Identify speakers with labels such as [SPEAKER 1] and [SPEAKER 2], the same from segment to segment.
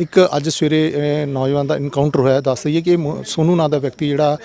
[SPEAKER 1] ਇੱਕ ਅੱਜ ਸਵੇਰੇ ਅਹ, ਨੌਜਵਾਨ ਦਾ ਇਨਕਾਊਂਟਰ ਹੋਇਆ। ਦੱਸ ਦਈਏ ਕਿ ਇਹ ਮੋ- ਸੋਨੂ ਨਾਂ ਦਾ ਵਿਅਕਤੀ ਜਿਹੜਾ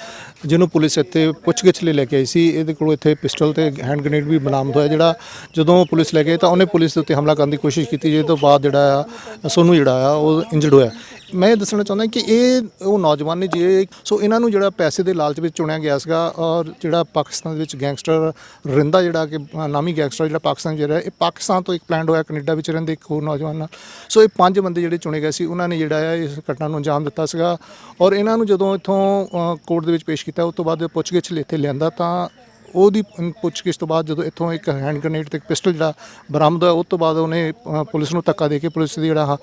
[SPEAKER 1] ਜਿਹਨੂੰ ਪੁਲਿਸ ਇੱਥੇ ਪੁੱਛਗਿੱਛ ਲਈ ਲੈ ਕੇ ਆਈ ਸੀ। ਇਹਦੇ ਕੋਲ ਇੱਥੇ ਪਿਸਟਲ ਤੇ ਹੈਂਡ ਗ੍ਰੇਨੇਡ ਵੀ ਬਰਾਮਦ ਹੋਇਆ ਜਿਹੜਾ ਜਦੋਂ ਪੁਲਿਸ ਲੈ ਗਏ ਤਾਂ ਉਹਨੇ ਪੁਲਿਸ ਦੇ ਉੱਤੇ ਹਮਲਾ ਕਰਨ ਦੀ ਕੋਸ਼ਿਸ਼ ਕੀਤੀ ਜਿਹਦੇ ਤੋਂ ਬਾਅਦ ਜਿਹੜਾ ਆ ਸੋਨੂ ਜਿਹੜਾ ਆ ਉਹ ਇੰਜਰਡ ਹੋਇਆ। ਮੈਂ ਇਹ ਦੱਸਣਾ ਚਾਹੁੰਦਾ ਕਿ ਇਹ ਉਹ ਨੌਜਵਾਨ ਨੇ ਜੇ, ਸੋ ਇਹਨਾਂ ਨੂੰ ਜਿਹੜਾ ਪੈਸੇ ਦੇ ਲਾਲਚ ਵਿੱਚ ਚੁਣਿਆ ਗਿਆ ਸੀਗਾ, ਔਰ ਜਿਹੜਾ ਪਾਕਿਸਤਾਨ ਦੇ ਵਿੱਚ ਗੈਂਗਸਟਰ ਰਿੰਦਾ ਜਿਹੜਾ ਕਿ ਨਾਮੀ ਗੈਂਗਸਟਰ ਜਿਹੜਾ ਪਾਕਿਸਤਾਨ ਜਿਹੜਾ ਇਹ ਪਾਕਿਸਤਾਨ ਤੋਂ ਇੱਕ ਪਲਾਨਡ ਹੋਇਆ, ਕੈਨੇਡਾ ਵਿੱਚ ਰਹਿੰਦੇ ਇੱਕ ਹੋਰ ਨੌਜਵਾਨ ਨਾਲ। ਸੋ ਇਹ ਪੰਜ ਬੰਦੇ ਜਿਹੜੇ ਚੁਣੇ ਗਏ ਸੀ, ਉਹਨਾਂ ਨੇ ਜਿਹੜਾ ਹੈ ਇਸ ਘਟਨਾ ਨੂੰ ਅੰਜਾਮ ਦਿੱਤਾ ਸੀਗਾ। ਔਰ ਇਹਨਾਂ ਨੂੰ ਜਦੋਂ ਇੱਥੋਂ ਕੋਰਟ ਦੇ ਵਿੱਚ ਪੇਸ਼ ਕੀਤਾ, ਉਸ ਤੋਂ ਬਾਅਦ ਪੁੱਛਗਿੱਛ ਲਈ ਇੱਥੇ ਲਿਆਂਦਾ, ਤਾਂ ਉਹਦੀ ਪੁੱਛਗਿੱਛ ਤੋਂ ਬਾਅਦ ਜਦੋਂ ਇੱਥੋਂ ਇੱਕ ਹੈਂਡ ਗ੍ਰੇਨੇਡ ਤੇ ਇੱਕ ਪਿਸਟਲ ਜਿਹੜਾ ਬਰਾਮਦ ਹੋਇਆ ਉਸ ਤੋਂ ਬਾਅਦ ਉਹਨੇ ਪੁਲਿਸ ਨੂੰ ਧੱਕਾ ਦੇ ਕੇ ਪੁਲਿਸ ਦੀ ਜਿਹੜਾ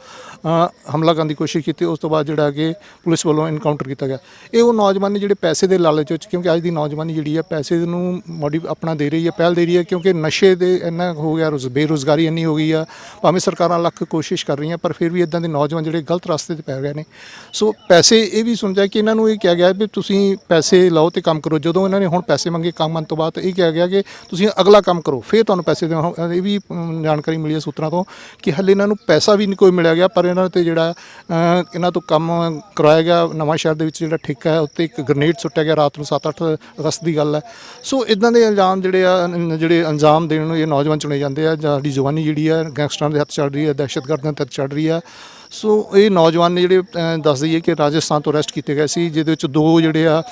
[SPEAKER 1] ਹਮਲਾ ਕਰਨ ਦੀ ਕੋਸ਼ਿਸ਼ ਕੀਤੀ, ਉਸ ਤੋਂ ਬਾਅਦ ਜਿਹੜਾ ਕਿ ਪੁਲਿਸ ਵੱਲੋਂ ਇਨਕਾਊਂਟਰ ਕੀਤਾ ਗਿਆ। ਇਹ ਉਹ ਨੌਜਵਾਨ ਨੇ ਜਿਹੜੇ ਪੈਸੇ ਦੇ ਲਾਲਚ ਵਿੱਚ, ਕਿਉਂਕਿ ਅੱਜ ਦੀ ਨੌਜਵਾਨੀ ਜਿਹੜੀ ਹੈ ਪੈਸੇ ਨੂੰ ਮੋਡੀ, ਆਪਣਾ ਦੇ ਰਹੀ ਹੈ ਪਹਿਲ ਦੇ ਰਹੀ ਹੈ ਕਿਉਂਕਿ ਨਸ਼ੇ ਦੇ ਇੰਨਾ ਹੋ ਗਿਆ, ਰੁਜ਼, ਬੇਰੁਜ਼ਗਾਰੀ ਇੰਨੀ ਹੋ ਗਈ ਆ, ਭਾਵੇਂ ਸਰਕਾਰਾਂ ਲੱਖ ਕੋਸ਼ਿਸ਼ ਕਰ ਰਹੀਆਂ, ਪਰ ਫਿਰ ਵੀ ਇਦਾਂ ਦੇ ਨੌਜਵਾਨ ਜਿਹੜੇ ਗਲਤ ਰਸਤੇ ਤੇ ਪੈ ਗਏ ਨੇ। ਸੋ ਪੈਸੇ ਇਹ ਵੀ ਸੁਣ ਕਿ ਇਹਨਾਂ ਨੂੰ ਇਹ ਕਿਹਾ ਗਿਆ ਵੀ ਤੁਸੀਂ ਪੈਸੇ ਲਓ ਤੇ ਕੰਮ ਕਰੋ, ਜਦੋਂ ਇਹਨਾਂ ਨੇ ਹੁਣ ਪੈਸੇ ਮੰਗੇ ਕੰਮ ਮੰਨ ਤੋਂ ਬਾਅਦ ਇਹ ਕਿਹਾ ਗਿਆ ਕਿ ਤੁਸੀਂ ਅਗਲਾ ਕੰਮ ਕਰੋ, ਫਿਰ ਤੁਹਾਨੂੰ ਪੈਸੇ ਦੇਵਾਂ ਇਹ ਵੀ ਜਾਣਕਾਰੀ ਮਿਲੀ ਹੈ ਸੂਤਰਾਂ ਤੋਂ ਕਿ ਹੱਲੇ ਇਹਨਾਂ ਨੂੰ ਪੈਸਾ ਵੀ ਨਹੀਂ ਕੋਈ ਮਿਲਿਆ ਗਿਆ, ਪਰ ਇਹਨਾਂ ਤੇ ਜਿਹੜਾ ਇਹਨਾਂ ਤੋਂ ਕੰਮ ਕਰਾਇਆ ਗਿਆ ਨਵਾਂ ਸ਼ਹਿਰ ਦੇ ਵਿੱਚ ਜਿਹੜਾ ਠੇਕਾ ਹੈ, ਉੱਤੇ ਇੱਕ ਗ੍ਰਨੇਡ ਸੁੱਟਿਆ ਗਿਆ ਰਾਤ ਨੂੰ 7-8 ਅਗਸਤ ਦੀ ਗੱਲ ਹੈ। ਸੋ ਇਦਾਂ ਦੇ ਇਲਜ਼ਾਮ ਜਿਹੜੇ ਆ ਜਿਹੜੇ ਅੰਜਾਮ ਦੇਣ ਨੂੰ ਇਹ ਨੌਜਵਾਨ ਚੁਣੇ ਜਾਂਦੇ ਆ। ਜਾਂ ਸਾਡੀ ਜਵਾਨੀ ਜਿਹੜੀ ਆ, ਗੈਂਗਸਟਰਾਂ ਦੇ ਹੱਥ ਚੱਲ ਰਹੀ ਹੈ, ਦਹਿਸ਼ਤਗਰਦਾਂ ਦੇ ਹੱਥ ਚੱਲ ਰਹੀ ਆ। ਸੋ ਇਹ ਨੌਜਵਾਨ ਨੇ ਜਿਹੜੇ ਅ, ਦੱਸ ਦਈਏ ਕਿ ਰਾਜਸਥਾਨ ਤੋਂ ਅਰੈਸਟ ਕੀਤੇ ਗਏ ਸੀ ਜਿਹਦੇ ਵਿੱਚ ਦੋ ਜਿਹੜੇ ਆ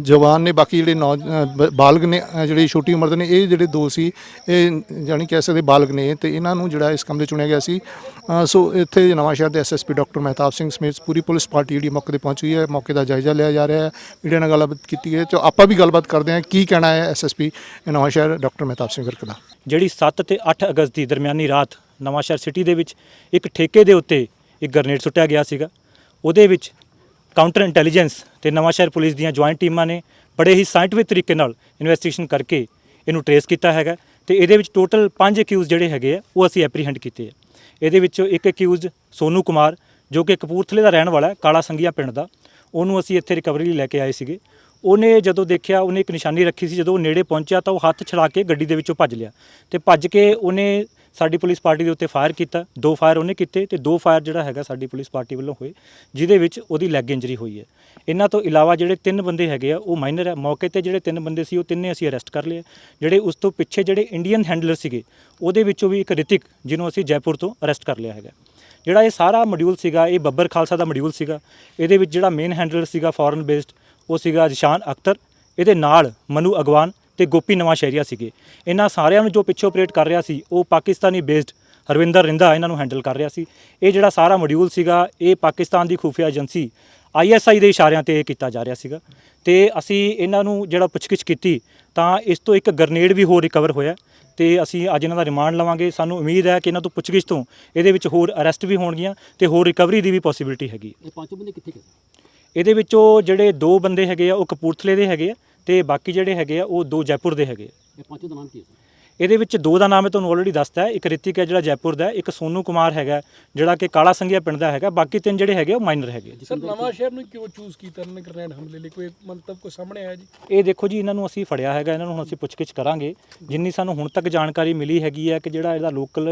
[SPEAKER 1] ਜਵਾਨ ਨੇ ਬਾਕੀ ਜਿਹੜੇ ਨੌ ਅ, ਬ- ਬਾਲਗ ਨੇ ਅ, ਜਿਹੜੀ ਛੋਟੀ ਉਮਰ ਦੇ ਨੇ ਇਹ ਜਿਹੜੇ ਦੋ ਸੀ ਇਹ ਜਾਣੀ ਕਹਿ ਸਕਦੇ ਬਾਲਗ ਨੇ ਤੇ ਇਹਨਾਂ ਨੂੰ ਜਿਹੜਾ ਇਸ ਕੰਮ ਲਈ ਚੁਣਿਆ ਗਿਆ ਸੀ। ਅ, ਸੋ ਇੱਥੇ ਨਵਾਂ ਸ਼ਹਿਰ ਦੇ ਐਸਐਸਪੀ ਡਾਕਟਰ ਮਹਿਤਾਬ ਸਿੰਘ ਸਮੇਤ ਪੂਰੀ ਪੁਲਿਸ ਪਾਰਟੀ ਜਿਹੜੀ ਮੌਕੇ ਤੇ ਪਹੁੰਚੀ ਹੈ ਮੌਕੇ ਦਾ ਜਾਇਜ਼ਾ ਲਿਆ ਜਾ ਰਿਹਾ ਹੈ ਮੀਡੀਆ ਨਾਲ ਗੱਲਬਾਤ ਕੀਤੀ ਹੈ ਤੇ ਆਪਾਂ ਵੀ ਗੱਲਬਾਤ ਕਰਦੇ ਹਾਂ ਕੀ ਕਹਿਣਾ ਹੈ ਐਸਐਸਪੀ ਨਵਾਂ ਸ਼ਹਿਰ ਡਾਕਟਰ ਮਹਿਤਾਬ ਸਿੰਘ ਵਿਰਕ ਦਾ।
[SPEAKER 2] ਜਿਹੜੀ 7 ਤੇ 8 ਅਗਸਤ ਦੀ ਦਰਮਿਆਨੀ ਰਾਤ ਨਵਾਂਸ਼ਹਿਰ ਸਿਟੀ ਦੇ ਵਿੱਚ ਇੱਕ ਠੇਕੇ ਦੇ ਉੱਤੇ ਇੱਕ ਗ੍ਰਨੇਡ ਸੁੱਟਿਆ ਗਿਆ ਸੀਗਾ। ਉਹਦੇ ਵਿੱਚ ਕਾਊਂਟਰ ਇੰਟੈਲੀਜੈਂਸ ਤੇ ਨਵਾਂਸ਼ਹਿਰ ਪੁਲਿਸ ਦੀਆਂ ਜੁਆਇੰਟ ਟੀਮਾਂ ਨੇ ਬੜੇ ਹੀ ਸਾਇੰਟਿਫਿਕ ਤਰੀਕੇ ਨਾਲ ਇਨਵੈਸਟੀਗੇਸ਼ਨ ਕਰਕੇ ਇਹਨੂੰ ਟਰੇਸ ਕੀਤਾ ਹੈਗਾ ਤੇ ਇਹਦੇ ਵਿੱਚ ਟੋਟਲ 5 ਅਕਿਊਜ਼ ਜਿਹੜੇ ਹੈਗੇ ਆ, ਉਹ ਅਸੀਂ ਐਪਰੀਹੈਂਡ ਕੀਤੇ ਆ। ਇਹਦੇ ਵਿੱਚੋਂ ਇੱਕ ਅਕਿਊਜ਼ ਸੋਨੂ ਕੁਮਾਰ, ਜੋ ਕਿ ਕਪੂਰਥਲੇ ਦਾ ਰਹਿਣ ਵਾਲਾ ਹੈ ਕਾਲਾ ਸੰਗੀਆ ਪਿੰਡ ਦਾ। ਉਹਨੂੰ ਅਸੀਂ ਇੱਥੇ ਰਿਕਵਰੀ ਲਈ ਲੈ ਕੇ ਆਏ ਸੀਗੇ। ਉਹਨੇ ਜਦੋਂ ਦੇਖਿਆ, ਉਹਨੇ ਇੱਕ ਨਿਸ਼ਾਨੀ ਰੱਖੀ ਸੀ, ਜਦੋਂ ਉਹ ਨੇੜੇ ਪਹੁੰਚਿਆ ਤਾਂ ਉਹ ਹੱਥ ਛੜਾ ਕੇ ਗੱਡੀ ਦੇ ਵਿੱਚੋਂ ਭੱਜ ਲਿਆ ਤੇ ਭੱਜ ਕੇ ਉਹਨੇ ਸਾਡੀ ਪੁਲਿਸ ਪਾਰਟੀ ਦੇ ਉੱਤੇ ਫਾਇਰ ਕੀਤਾ, ਦੋ ਫਾਇਰ ਉਹਨੇ ਕੀਤੇ ਤੇ ਦੋ ਫਾਇਰ ਜਿਹੜਾ ਹੈਗਾ ਸਾਡੀ ਪੁਲਿਸ ਪਾਰਟੀ ਵੱਲੋਂ ਹੋਏ, ਜਿਹਦੇ ਵਿੱਚ ਉਹਦੀ ਲੈਗ ਇੰਜਰੀ ਹੋਈ ਹੈ। ਇਹਨਾਂ ਤੋਂ ਇਲਾਵਾ ਜਿਹੜੇ ਤਿੰਨ ਬੰਦੇ ਹੈਗੇ ਆ, ਉਹ ਮਾਈਨਰ ਹੈ ਮੌਕੇ ਤੇ ਜਿਹੜੇ ਤਿੰਨ ਬੰਦੇ ਸੀ, ਉਹ ਤਿੰਨੇ ਅਸੀਂ ਅਰੈਸਟ ਕਰ ਲਏ ਜਿਹੜੇ ਉਸ ਤੋਂ ਪਿੱਛੇ ਜਿਹੜੇ ਇੰਡੀਅਨ ਹੈਂਡਲਰ ਸੀਗੇ, ਉਹਦੇ ਵਿੱਚੋਂ ਵੀ ਇੱਕ ਰਿਤਿਕ, ਜਿਹਨੂੰ ਅਸੀਂ ਜੈਪੁਰ ਤੋਂ ਅਰੈਸਟ ਕਰ ਲਿਆ ਹੈਗਾ। ਜਿਹੜਾ ਇਹ ਸਾਰਾ ਮੋਡਿਊਲ ਸੀਗਾ, ਇਹ ਬੱਬਰ ਖਾਲਸਾ ਦਾ ਮੋਡਿਊਲ ਸੀਗਾ। ਇਹਦੇ ਵਿੱਚ ਜਿਹੜਾ ਮੇਨ ਹੈਂਡਲਰ ਸੀਗਾ ਫੋਰਨ ਬੇਸਡ ਉਹ ਸੀਗਾ ਜਿਸ਼ਾਨ ਅਖਤਰ। ਇਹਦੇ ਨਾਲ ਮਨੂ ਅਗਵਾਨ ਤੇ ਗੋਪੀ ਨਵਾਂ ਸ਼ਹਿਰੀਆ ਸੀਗੇ। ਇਹਨਾਂ ਸਾਰਿਆਂ ਨੂੰ ਜੋ ਪਿੱਛੇ ਆਪਰੇਟ ਕਰ ਰਿਹਾ ਸੀ ਉਹ ਪਾਕਿਸਤਾਨੀ ਬੇਸਡ ਹਰਵਿੰਦਰ ਰਿੰਦਾ ਇਹਨਾਂ ਨੂੰ ਹੈਂਡਲ ਕਰ ਰਿਹਾ ਸੀ। ਇਹ ਜਿਹੜਾ ਸਾਰਾ ਮੋਡਿਊਲ ਸੀਗਾ ਇਹ ਪਾਕਿਸਤਾਨ ਦੀ ਖੁਫੀਆ ਏਜੰਸੀ ਆਈਐਸਆਈ ਦੇ ਇਸ਼ਾਰਿਆਂ ਤੇ ਇਹ ਕੀਤਾ ਜਾ ਰਿਹਾ ਸੀਗਾ। ਤੇ ਅਸੀਂ ਇਹਨਾਂ ਨੂੰ ਜਿਹੜਾ ਪੁੱਛਗਿੱਛ ਕੀਤੀ ਤਾਂ ਇਸ ਤੋਂ ਇੱਕ ਗ੍ਰਨੇਡ ਵੀ ਹੋਰ ਰਿਕਵਰ ਹੋਇਆ ਤੇ ਅਸੀਂ ਅੱਜ ਇਹਨਾਂ ਦਾ ਰਿਮਾਂਡ ਲਵਾਂਗੇ। ਸਾਨੂੰ ਉਮੀਦ ਹੈ ਕਿ ਇਹਨਾਂ ਤੋਂ ਪੁੱਛਗਿੱਛ ਤੋਂ ਇਹਦੇ ਵਿੱਚ ਹੋਰ ਅਰੈਸਟ ਵੀ ਹੋਣਗੀਆਂ ਤੇ ਹੋਰ ਰਿਕਵਰੀ ਦੀ ਵੀ ਪੋਸਿਬਿਲਿਟੀ ਹੈਗੀ
[SPEAKER 3] ਇਹ ਪੰਜ ਬੰਦੇ ਕਿੱਥੇ ਗਏ?
[SPEAKER 2] ਇਹਦੇ ਵਿੱਚੋਂ ਜਿਹੜੇ ਦੋ ਬੰਦੇ ਹੈਗੇ ਆ ਉਹ ਕਪੂਰਥਲੇ ਦੇ ਹੈਗੇ ਆ ਤੇ ਬਾਕੀ ਜਿਹੜੇ ਹੈਗੇ ਆ ਉਹ ਦੋ ਜੈਪੁਰ ਦੇ ਹੈਗੇ ਆ।
[SPEAKER 3] ਇਹ ਪੰਜੋਂ ਦਾ ਨਾਮ ਕੀ ਹੈ ਸਰ?
[SPEAKER 2] ਇਹਦੇ ਵਿੱਚ ਦੋ ਦਾ ਨਾਮ ਮੈਂ ਤੁਹਾਨੂੰ ਆਲਰੇਡੀ ਦੱਸਤਾ ਹੈ। ਇੱਕ ਰਿਤਿਕ ਹੈ ਜਿਹੜਾ ਜੈਪੁਰ ਦਾ ਹੈ, ਇੱਕ ਸੋਨੂ ਕੁਮਾਰ ਹੈਗਾ ਜਿਹੜਾ ਕਿ ਕਾਲਾ ਸੰਘਿਆ ਪਿੰਡ ਦਾ ਹੈਗਾ ਬਾਕੀ ਤਿੰਨ ਜਿਹੜੇ ਹੈਗੇ ਉਹ ਮਾਈਨਰ ਹੈਗੇ
[SPEAKER 4] ਸਰ ਨਵਾਂ ਸ਼ਹਿਰ ਨੂੰ ਕਿਉਂ ਚੂਜ਼ ਕੀਤਾ? ਇਹਨਾਂ ਨੇ ਗ੍ਰੈਂਡ ਹਮਲੇ ਲਈ ਕੋਈ ਮੰਤਵ ਕੋਈ ਸਾਹਮਣੇ ਆਇਆ ਜੀ?
[SPEAKER 2] ਇਹ ਦੇਖੋ ਜੀ ਇਹਨਾਂ ਨੂੰ ਅਸੀਂ ਫੜਿਆ ਹੈਗਾ ਇਹਨਾਂ ਨੂੰ ਹੁਣ ਅਸੀਂ ਪੁੱਛਗਿੱਛ ਕਰਾਂਗੇ। ਜਿੰਨੀ ਸਾਨੂੰ ਹੁਣ ਤੱਕ ਜਾਣਕਾਰੀ ਮਿਲੀ ਹੈਗੀ ਹੈ ਕਿ ਜਿਹੜਾ ਇਹਦਾ ਲੋਕਲ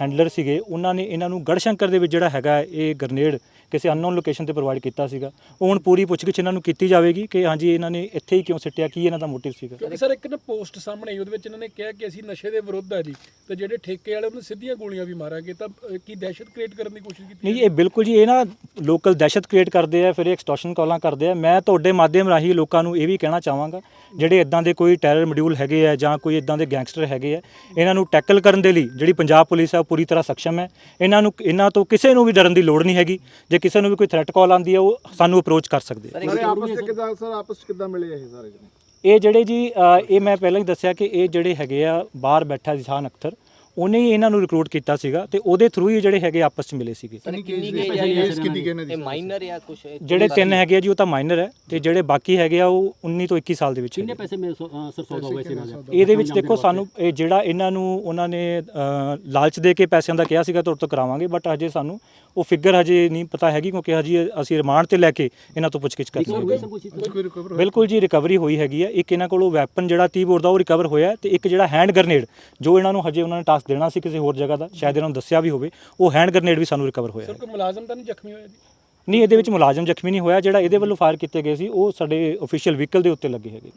[SPEAKER 2] ਹੈਂਡਲਰ ਸੀਗੇ ਉਹਨਾਂ ਨੇ ਇਹਨਾਂ ਨੂੰ ਗੜਸ਼ੰਕਰ ਦੇ ਵਿੱਚ ਜਿਹੜਾ ਹੈਗਾ ਇਹ ਗ੍ਰਨੇਡ ਕਿਸੇ ਅਨਨੋਨ ਲੋਕੇਸ਼ਨ ਤੇ ਪ੍ਰੋਵਾਈਡ ਕੀਤਾ ਸੀਗਾ। ਉਹ ਹੁਣ ਪੂਰੀ ਪੁੱਛਗਿੱਛ ਇਹਨਾਂ ਨੂੰ ਕੀਤੀ ਜਾਵੇਗੀ ਕਿ ਹਾਂਜੀ ਇਹਨਾਂ ਨੇ ਇੱਥੇ ਹੀ ਕਿਉਂ ਸਿੱਟਿਆ ਕੀ ਇਹਨਾਂ ਦਾ ਮੋਟਿਵ ਸੀਗਾ।
[SPEAKER 4] ਕਿਉਂਕਿ ਸਰ ਇੱਕ ਨਾ ਪੋਸਟ ਸਾਹਮਣੇ ਆਈ ਉਹਦੇ ਵਿੱਚ ਇਹਨਾਂ ਨੇ ਕਿਹਾ ਕਿ ਅਸੀਂ ਨਸ਼ੇ ਦੇ ਵਿਰੁੱਧ ਆ ਜੀ ਤੇ ਜਿਹੜੇ ਠੇਕੇ ਵਾਲੇ ਉਹਨੂੰ ਸਿੱਧੀਆਂ ਗੋਲੀਆਂ ਵੀ ਮਾਰਾਂਗੇ। ਤਾਂ ਅਹ, ਕੀ ਦਹਿਸ਼ਤ ਕ੍ਰੀਏਟ ਕਰਨ ਦੀ ਕੋਸ਼ਿਸ਼ ਕੀਤੀ
[SPEAKER 2] ਨਹੀਂ ਇਹ ਬਿਲਕੁਲ ਜੀ ਇਹ ਨਾ ਲੋਕਲ ਦਹਿਸ਼ਤ ਕ੍ਰੀਏਟ ਕਰਦੇ ਆ ਫਿਰ ਐਕਸਟੋਰਸ਼ਨ ਕਾਲਾਂ ਕਰਦੇ ਆ। ਮੈਂ ਤੁਹਾਡੇ ਮਾਧਿਅਮ ਰਾਹੀਂ ਲੋਕਾਂ ਨੂੰ ਇਹ ਵੀ ਕਹਿਣਾ ਚਾਹਾਂਗਾ ਜਿਹੜੇ ਇਦਾਂ ਦੇ ਕੋਈ ਟੈਰਰ ਮੋਡਿਊਲ ਹੈਗੇ ਆ ਜਾਂ ਕੋਈ ਇਦਾਂ ਦੇ ਗੈਂਗਸਟਰ ਹੈਗੇ ਆ ਇਹਨਾਂ ਨੂੰ ਟੈਕਲ ਕਰਨ ਦੇ ਲਈ ਜਿਹੜੀ ਪੰਜਾਬ ਪੁਲਿਸ ਹੈ ਉਹ ਪੂਰੀ ਤਰ੍ਹਾਂ ਸક્ષਮ ਹੈ। ਇਹਨਾਂ ਨੂੰ ਇਹਨਾਂ ਤੋਂ ਕਿਸੇ ਨੂੰ ਵੀ ਡਰਨ ਦੀ ਲੋੜ ਨਹੀਂ ਹੈਗੀ। ਜੇ ਕਿਸੇ ਨੂੰ ਵੀ ਕੋਈ ਥ੍ਰੈਟ ਕਾਲ ਆਉਂਦੀ ਹੈ ਉਹ ਸਾਨੂੰ ਅਪਰੋਚ ਕਰ ਸਕਦੇ ਆ
[SPEAKER 5] ਸਾਰੇ ਆਪਸ ਵਿੱਚ ਕਿਦਾਂ ਸਰ ਆਪਸ ਵਿੱਚ ਕਿਦਾਂ ਮਿਲੇ ਇਹ ਸਾਰੇ ਜਣੇ?
[SPEAKER 2] ਇਹ ਜਿਹੜੇ ਜੀ ਅ, ਇਹ ਮੈਂ ਪਹਿਲਾਂ ਹੀ ਦੱਸਿਆ ਕਿ ਇਹ ਜਿਹੜੇ ਹੈਗੇ ਆ ਬਾਹਰ ਬੈਠਾ ਜਿਸ਼ਾਨ ਅਖਤਰ ਉਹਨੇ ਹੀ ਇਹਨਾਂ ਨੂੰ ਰਿਕਰੂਟ ਕੀਤਾ ਸੀਗਾ ਤੇ ਉਹਦੇ ਥਰੂ ਹੀ ਜਿਹੜੇ ਹੈਗੇ ਆਪਸ ਵਿੱਚ ਮਿਲੇ ਸੀਗੇ।
[SPEAKER 5] ਕਿੰਨੀ
[SPEAKER 3] ਹੈ
[SPEAKER 5] ਕਿੰਨੀ
[SPEAKER 6] ਇਹ ਮਾਈਨਰ ਕੁਝ
[SPEAKER 2] ਜਿਹੜੇ ਤਿੰਨ ਹੈਗੇ ਆ ਜੀ ਉਹ ਤਾਂ ਮਾਈਨਰ ਹੈ ਤੇ ਜਿਹੜੇ ਬਾਕੀ ਹੈਗੇ ਆ ਉਹ 19 ਤੋਂ 21 ਸਾਲ ਦੇ ਵਿੱਚ
[SPEAKER 3] ਕਿੰਨੇ
[SPEAKER 2] ਹੈਗੇ।
[SPEAKER 3] ਪੈਸੇ ਮੇਰੇ ਸਰ ਸੌਦਾ ਹੋਏ ਸੀ ਇਹਨਾਂ ਦਾ?
[SPEAKER 2] ਇਹਦੇ ਵਿੱਚ ਦੇਖੋ ਸਾਨੂੰ ਇਹ ਜਿਹੜਾ ਇਹਨਾਂ ਨੂੰ ਉਹਨਾਂ ਨੇ ਲਾਲਚ ਦੇ ਕੇ ਪੈਸਿਆਂ ਦਾ ਕਿਹਾ ਸੀਗਾ ਤੁਹਾਡੇ ਤੋਂ ਕਰਾਵਾਂਗੇ ਬਟ ਅਜੇ ਸਾਨੂੰ ਉਹ ਫਿਗਰ ਹਜੇ ਨਹੀਂ ਪਤਾ ਹੈਗੀ ਕਿਉਂਕਿ ਹਜੇ ਅਸੀਂ ਰਿਮਾਂਡ ਤੇ ਲੈ ਕੇ ਇਹਨਾਂ ਤੋਂ ਪੁੱਛਗਿੱਛ ਕਰ ਰਹੇ ਹਾਂ। ਬਿਲਕੁਲ ਜੀ ਰਿਕਵਰੀ ਹੋਈ ਹੈਗੀ ਆ। ਇੱਕ ਇਹਨਾਂ ਕੋਲੋਂ ਵੈਪਨ ਜਿਹੜਾ 30 ਬੋਰ ਦਾ ਉਹ ਰਿਕਵਰ ਹੋਇਆ ਤੇ ਇੱਕ ਜਿਹੜਾ ਹੈਂਡ ਗ੍ਰਨੇਡ ਜੋ ਇਹਨਾਂ ਨੂੰ ਹਜੇ ਉਹਨਾਂ ਨੇ ਦੇਣਾ ਸੀ ਕਿਸੇ ਹੋਰ ਜਗ੍ਹਾ ਦਾ ਸ਼ਾਇਦ ਇਹਨਾਂ ਨੂੰ ਦੱਸਿਆ ਵੀ ਹੋਵੇ ਉਹ ਹੈਂਡ ਗ੍ਰਨੇਡ ਵੀ ਸਾਨੂੰ ਰਿਕਵਰ ਹੋਇਆ
[SPEAKER 4] ਸਰ ਕੋਈ ਮੁਲਾਜ਼ਮ ਤਾਂ ਨਹੀਂ ਜ਼ਖਮੀ ਹੋਇਆ ਜੀ?
[SPEAKER 2] ਨਹੀਂ ਇਹਦੇ ਵਿੱਚ ਮੁਲਾਜ਼ਮ ਜ਼ਖਮੀ ਨਹੀਂ ਹੋਇਆ ਜਿਹੜਾ ਇਹਦੇ ਵੱਲੋਂ ਫਾਇਰ ਕੀਤੇ ਗਏ ਸੀ ਉਹ ਸਾਡੇ ਅਫੀਸ਼ੀਅਲ ਵਹੀਕਲ ਦੇ ਉੱਤੇ ਲੱਗੇ ਹੈਗੇ।